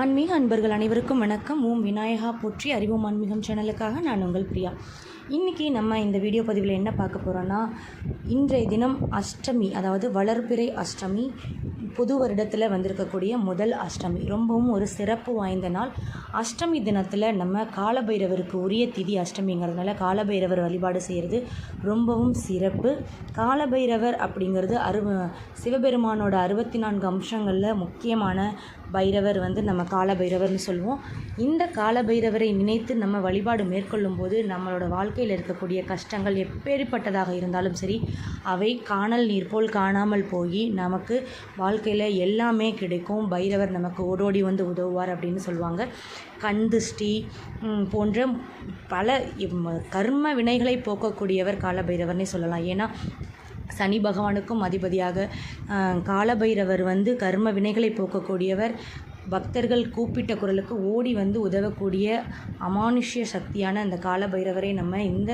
ஆன்மீக அன்பர்கள் அனைவருக்கும் வணக்கம். ஓம் விநாயகா போற்றி அறிவோம் ஆன்மீகம் சேனலுக்காக நான் உங்கள் பிரியா. இன்றைக்கி நம்ம இந்த வீடியோ பதிவில் என்ன பார்க்க போகிறோன்னா இன்றைய தினம் அஷ்டமி அதாவது வளர்பிறை அஷ்டமி புது வருடத்தில் வந்திருக்கக்கூடிய முதல் அஷ்டமி. ரொம்பவும் ஒரு சிறப்பு வாய்ந்த நாள். அஷ்டமி தினத்தில் நம்ம காலபைரவருக்கு உரிய திதி அஷ்டமிங்கிறதுனால காலபைரவர் வழிபாடு செய்கிறது ரொம்பவும் சிறப்பு. காலபைரவர் அப்படிங்கிறது அரு சிவபெருமானோட அறுபத்தி நான்கு அம்சங்களில் முக்கியமான பைரவர் வந்து நம்ம காலபைரவர்னு சொல்லுவோம். இந்த காலபைரவரை நினைத்து நம்ம வழிபாடு மேற்கொள்ளும் போது நம்மளோட வாழ்க்கையில் இருக்கக்கூடிய கஷ்டங்கள் எப்பேற்பட்டதாக இருந்தாலும் சரி அவை காணல் நீர் போல் காணாமல் போய் நமக்கு வாழ்க்கையில் எல்லாமே கிடைக்கும். பைரவர் நமக்கு ஓடோடி வந்து உதவுவார் அப்படின்னு சொல்லுவாங்க. கந்துஷ்டி போன்ற பல கர்ம வினைகளை போக்கக்கூடியவர் காலபைரவர்னே சொல்லலாம். ஏன்னா சனி பகவானுக்கும் அதிபதியாக காலபைரவர் வந்து கர்ம வினைகளை போக்கக்கூடியவர். பக்தர்கள் கூப்பிட்ட குரலுக்கு ஓடி வந்து உதவக்கூடிய அமானுஷ்ய சக்தியான அந்த காலபைரவரை நம்ம இந்த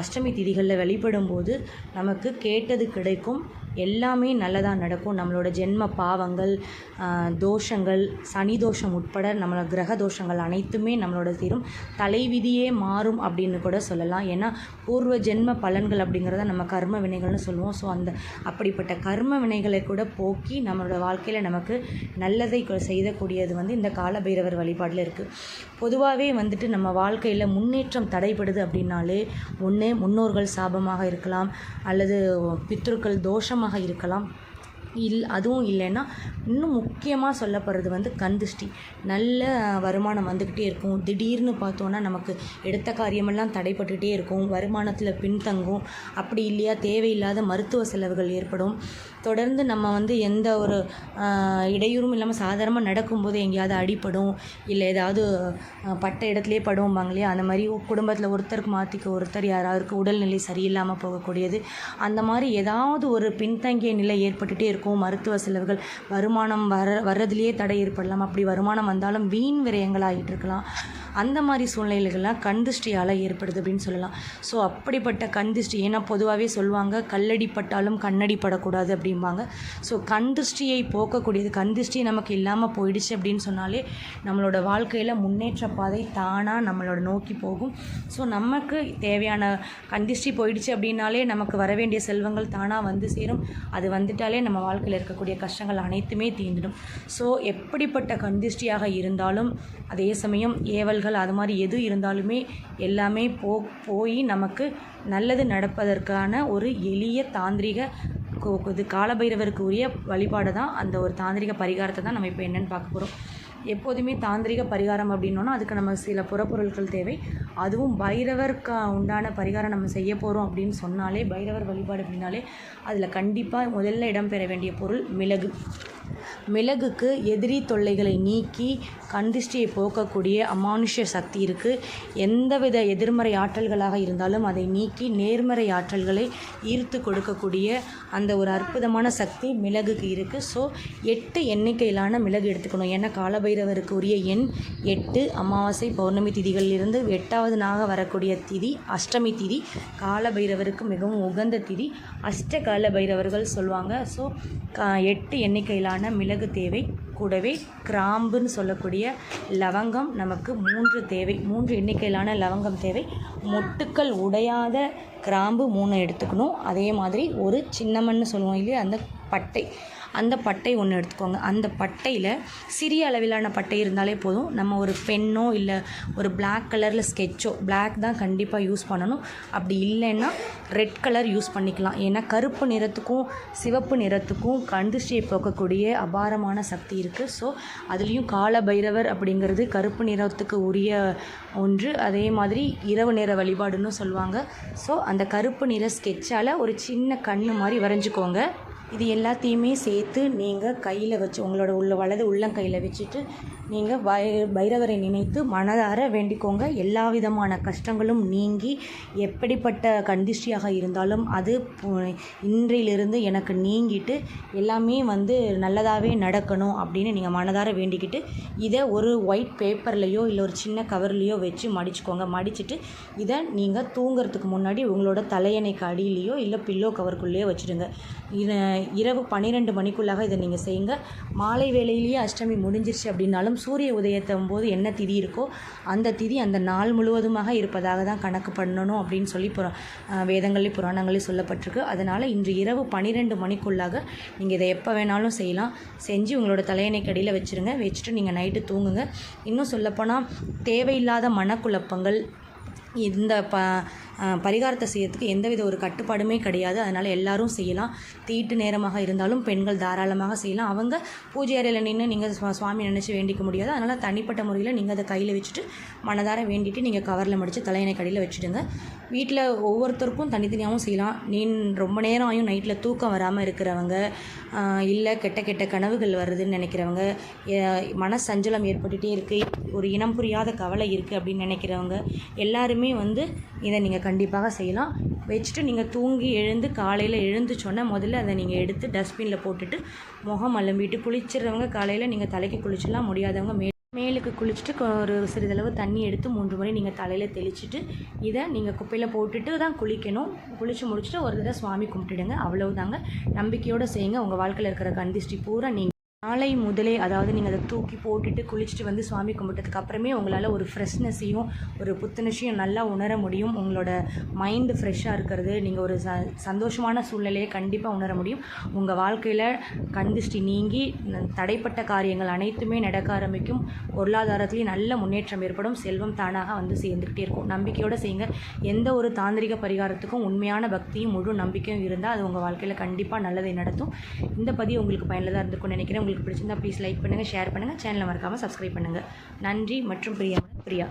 அஷ்டமி திதிகளில் வழிபடும்போது நமக்கு கேட்டது கிடைக்கும். எல்லாமே நல்லதாக நடக்கும். நம்மளோட ஜென்ம பாவங்கள் தோஷங்கள் சனி தோஷம் உட்பட நம்மளோட கிரக தோஷங்கள் அனைத்துமே நம்மளோட தீரும். தலைவிதியே மாறும் அப்படின்னு கூட சொல்லலாம். ஏன்னா பூர்வ ஜென்ம பலன்கள் அப்படிங்கிறத நம்ம கர்ம வினைகள்னு சொல்லுவோம். ஸோ அந்த அப்படிப்பட்ட கர்ம வினைகளை கூட போக்கி நம்மளோட வாழ்க்கையில் நமக்கு நல்லதை செய்யக்கூடியது வந்து இந்த காலபைரவர் வழிபாடில் இருக்குது பொதுவாகவே வந்துட்டு நம்ம வாழ்க்கையில் முன்னேற்றம் தடைபடுது அப்படின்னாலே ஒன்று முன்னோர்கள் சாபமாக இருக்கலாம். அல்லது பித்ருக்கள் தோஷமாக இருக்கலாம் இல் அதுவும் இல்லைன்னா இன்னும் முக்கியமாக சொல்லப்படுறது வந்து கந்திஷ்டி நல்ல வருமானம் வந்துக்கிட்டே இருக்கும். திடீர்னு பார்த்தோன்னா நமக்கு எடுத்த காரியமெல்லாம் தடைப்பட்டுகிட்டே இருக்கும். வருமானத்தில் பின்தங்கும். அப்படி இல்லையா? தேவையில்லாத மருத்துவ செலவுகள் ஏற்படும். தொடர்ந்து நம்ம வந்து எந்த ஒரு இடையூறும் இல்லாமல் சாதாரணமாக நடக்கும்போது எங்கேயாவது அடிப்படும் இல்லை ஏதாவது பட்ட இடத்துலையே படுவோம்பாங்க இல்லையா? அந்த மாதிரி குடும்பத்தில் ஒருத்தருக்கு மாற்றிக்க ஒருத்தர் யாராருக்கு உடல்நிலை சரியில்லாமல் போகக்கூடியது. அந்த மாதிரி ஏதாவது ஒரு பின்தங்கிய நிலை ஏற்பட்டுகிட்டே இருக்கும். மருத்துவ செலவுகள் வருமானம் வர வர்றதுலேயே தடை ஏற்படலாம். அப்படி வருமானம் வந்தாலும் வீண் விரயங்களாகிட்டு இருக்கலாம் அந்த மாதிரி சூழ்நிலைகள்லாம் கண்திஷ்டியால் ஏற்படுது அப்படின்னு சொல்லலாம். ஸோ அப்படிப்பட்ட கண்திஷ்டி ஏன்னா பொதுவாகவே சொல்லுவாங்க கல்லடி பட்டாலும் கண்ணடி படக்கூடாது அப்படிம்பாங்க. ஸோ கண்திஷ்டியை போக்கக்கூடியது கண்திஷ்டி நமக்கு இல்லாமல் போயிடுச்சு அப்படின்னு சொன்னாலே நம்மளோட வாழ்க்கையில் முன்னேற்ற பாதை தானாக நம்மளோட நோக்கி போகும். ஸோ நமக்கு தேவையான கண்திஷ்டி போயிடுச்சு அப்படின்னாலே நமக்கு வர வேண்டிய செல்வங்கள் தானாக வந்து சேரும். அது வந்துட்டாலே நம்ம வாழ்க்கையில் இருக்கக்கூடிய கஷ்டங்கள் அனைத்துமே தீர்ந்துடும். ஸோ எப்படிப்பட்ட கண்திஷ்டியாக இருந்தாலும் அதே சமயம் ஏவல்கள் அது மாதிரி எது இருந்தாலுமே எல்லாமே போ போய் நமக்கு நல்லது நடப்பதற்கான ஒரு எளிய தாந்திரிக இது காலபைரவருக்கு உரிய வழிபாடு தான் அந்த ஒரு தாந்திரிக பரிகாரத்தை தான் நம்ம இப்போ என்னென்னு பார்க்க போகிறோம் எப்போதுமே தாந்திரிக பரிகாரம் அப்படின்னோன்னா அதுக்கு நம்ம சில புறப்பொருட்கள் தேவை. அதுவும் பைரவருக்கு உண்டான பரிகாரம் நம்ம செய்ய போகிறோம் அப்படின்னு சொன்னாலே பைரவர் வழிபாடு அப்படின்னாலே அதில் கண்டிப்பாக முதல்ல இடம்பெற வேண்டிய பொருள் மிளகு. மிளகுக்கு எதிரி தொல்லைகளை நீக்கி கண்திஷ்டியை போக்கக்கூடிய அமானுஷ்ய சக்தி இருக்குது எந்தவித எதிர்மறை ஆற்றல்களாக இருந்தாலும் அதை நீக்கி நேர்மறை ஆற்றல்களை ஈர்த்து கொடுக்கக்கூடிய அந்த ஒரு அற்புதமான சக்தி மிளகுக்கு இருக்குது ஸோ எட்டு எண்ணிக்கையிலான மிளகு எடுத்துக்கணும். ஏன்னா காலபைரவருக்கு உரிய எண் எட்டு அமாவாசை பௌர்ணமி திதிகளிலிருந்து எட்டாவது நாக வரக்கூடிய திதி அஷ்டமி திதி காலபைரவருக்கு மிகவும் உகந்த திதி அஷ்ட காலபைரவர்கள் சொல்லுவாங்க ஸோ எட்டு எண்ணிக்கையிலான மிளகு தேவை. கூடவே கிராம்புன்னு சொல்லக்கூடிய லவங்கம் நமக்கு மூன்று தேவை. மூன்று எண்ணிக்கையிலான லவங்கம் தேவை. மொட்டுக்கள் உடையாத கிராம்பு மூணு எடுத்துக்கணும். அதே மாதிரி ஒரு சின்னமன்னு சொல்லுவோம் இல்லையா? அந்த பட்டை. அந்த பட்டை ஒன்று எடுத்துக்கோங்க. அந்த பட்டையில் சிறிய அளவிலான பட்டை இருந்தாலே போதும். நம்ம ஒரு பென்னோ இல்லை ஒரு பிளாக் கலரில் ஸ்கெட்சோ பிளாக் தான் கண்டிப்பாக யூஸ் பண்ணணும். அப்படி இல்லைன்னா ரெட் கலர் யூஸ் பண்ணிக்கலாம். ஏன்னா கருப்பு நிறத்துக்கும் சிவப்பு நிறத்துக்கும் கந்துஷ்டியை போக்கக்கூடிய அபாரமான சக்தி இருக்குது ஸோ அதுலேயும் கால பைரவர் அப்படிங்கிறது கருப்பு நிறத்துக்கு உரிய ஒன்று. அதே மாதிரி இரவு நேர வழிபாடுன்னு சொல்லுவாங்க. ஸோ அந்த கருப்பு நிற ஸ்கெட்சால் ஒரு சின்ன கண்ணு மாதிரி வரைஞ்சிக்கோங்க. இது எல்லாத்தையுமே சேர்த்து நீங்கள் கையில் வச்சு உங்களோட உள்ள வலது உள்ளங்கையில் வச்சுட்டு நீங்கள் பை பைரவரை நினைத்து மனதார வேண்டிக்கோங்க. எல்லா விதமான கஷ்டங்களும் நீங்கி எப்படிப்பட்ட கண்டிஷ்டியாக இருந்தாலும் அது இன்றையிலிருந்து எனக்கு நீங்கிட்டு எல்லாமே வந்து நல்லதாகவே நடக்கணும் அப்படின்னு நீங்கள் மனதார வேண்டிக்கிட்டு இதை ஒரு ஒயிட் பேப்பர்லேயோ இல்லை ஒரு சின்ன கவர்லேயோ வச்சு மடிச்சுக்கோங்க. மடிச்சுட்டு இதை நீங்கள் தூங்குறதுக்கு முன்னாடி உங்களோட தலையணைக்கு அடியிலேயோ இல்லை பில்லோ கவருக்குள்ளேயோ வச்சுடுங்க. இதை இரவு பன்னிரெண்டு மணிக்குள்ளாக இதை நீங்கள் செய்யுங்க. மாலை வேளையிலேயே அஷ்டமி முடிஞ்சிருச்சு அப்படின்னாலும் சூரிய உதயத்தும் போது என்ன திதி இருக்கோ அந்த திதி அந்த நாள் முழுவதுமாக இருப்பதாக தான் கணக்கு பண்ணணும் அப்படின்னு சொல்லி புற வேதங்கள்லேயும் புராணங்களையும் சொல்லப்பட்டிருக்கு. அதனால் இன்று இரவு பன்னிரெண்டு மணிக்குள்ளாக நீங்கள் இதை எப்போ வேணாலும் செய்யலாம். செஞ்சு உங்களோட தலையணை கடியில் வச்சுருங்க. வச்சுட்டு நீங்கள் நைட்டு தூங்குங்க. இன்னும் சொல்லப்போனால் தேவையில்லாத மனக்குழப்பங்கள் இந்த ப பரிகாரத்தை செய்யறதுக்கு எந்தவித ஒரு கட்டுப்பாடுமே கிடையாது. அதனால் எல்லாரும் செய்யலாம். தீட்டு நேரமாக இருந்தாலும் பெண்கள் தாராளமாக செய்யலாம். அவங்க பூஜை அறையில் நின்று நீங்கள் சுவாமி நினச்சி வேண்டிக்க முடியாது. அதனால் தனிப்பட்ட முறையில் நீங்கள் அதை கையில் வச்சுட்டு மனதார வேண்டிட்டு நீங்கள் கவரில் மடித்து தலையணை கடியில் வச்சுடுங்க. வீட்டில் ஒவ்வொருத்தருக்கும் தனித்தனியாகவும் செய்யலாம். நீ ரொம்ப நேரம் ஆயும் நைட்டில் தூக்கம் வராமல் இருக்கிறவங்க இல்லை கெட்ட கெட்ட கனவுகள் வருதுன்னு நினைக்கிறவங்க மன சஞ்சலம் ஏற்பட்டுகிட்டே இருக்குது ஒரு இனம் புரியாத கவலை இருக்குது அப்படின்னு நினைக்கிறவங்க எல்லாருமே வந்து இதை நீங்கள் கண்டிப்பாக செய்யலாம். வச்சுட்டு நீங்கள் தூங்கி எழுந்து காலையில் எழுந்துச்சோன்னே முதல்ல அதை நீங்கள் எடுத்து டஸ்ட்பினில் போட்டுட்டு முகம் அலம்பிட்டு குளிச்சிடுறவங்க காலையில் நீங்கள் தலைக்கு குளிச்சிடலாம் முடியாதவங்க மே மேலுக்கு குளிச்சுட்டு ஒரு சிறிதளவு தண்ணி எடுத்து மூன்று முறை நீங்கள் தலையில் தெளிச்சுட்டு இதை நீங்கள் குப்பையில் போட்டுட்டு தான் குளிக்கணும். குளித்து முடிச்சுட்டு ஒரு தடவை சுவாமி கும்பிட்டுடுங்க. அவ்வளவுதாங்க. நம்பிக்கையோடு செய்யுங்க. உங்கள் வாழ்க்கையில் இருக்கிற கந்திஷ்டி பூரா நீங்கள் நாளை முதலே அதாவது நீங்கள் அதை தூக்கி போட்டுட்டு குளிச்சுட்டு வந்து சுவாமி கும்பிட்டதுக்கு அப்புறமே உங்களால் ஒரு ஃப்ரெஷ்னஸையும் ஒரு புத்துணர்ச்சியும் நல்லா உணர முடியும். உங்களோட மைண்டு ஃப்ரெஷ்ஷாக இருக்கிறது நீங்கள் ஒரு ச சந்தோஷமான சூழ்நிலையை கண்டிப்பாக உணர முடியும். உங்கள் வாழ்க்கையில் கண்திஷ்டி நீங்கி தடைப்பட்ட காரியங்கள் அனைத்துமே நடக்க ஆரம்பிக்கும். பொருளாதாரத்துலேயும் நல்ல முன்னேற்றம் ஏற்படும். செல்வம் தானாக வந்து சேர்ந்துக்கிட்டே இருக்கும். நம்பிக்கையோடு செய்யுங்க. எந்த ஒரு தாந்திரிக பரிகாரத்துக்கும் உண்மையான பக்தியும் முழு நம்பிக்கையும் இருந்தால் அது உங்கள் வாழ்க்கையில் கண்டிப்பாக நல்லதை நடத்தும். இந்த பதிவு உங்களுக்கு பயனுள்ளதாக இருந்திருக்கும்னு நினைக்கிறேன். உங்களுக்கு உங்களுக்கு பிடிச்சிருந்தா ப்ளீஸ் லைக் பண்ணுங்கள் ஷேர் பண்ணுங்கள் சேனலை மறக்காமல் சப்ஸ்கிரைப் பண்ணுங்கள் நன்றி மற்றும் பிரியா பிரியா.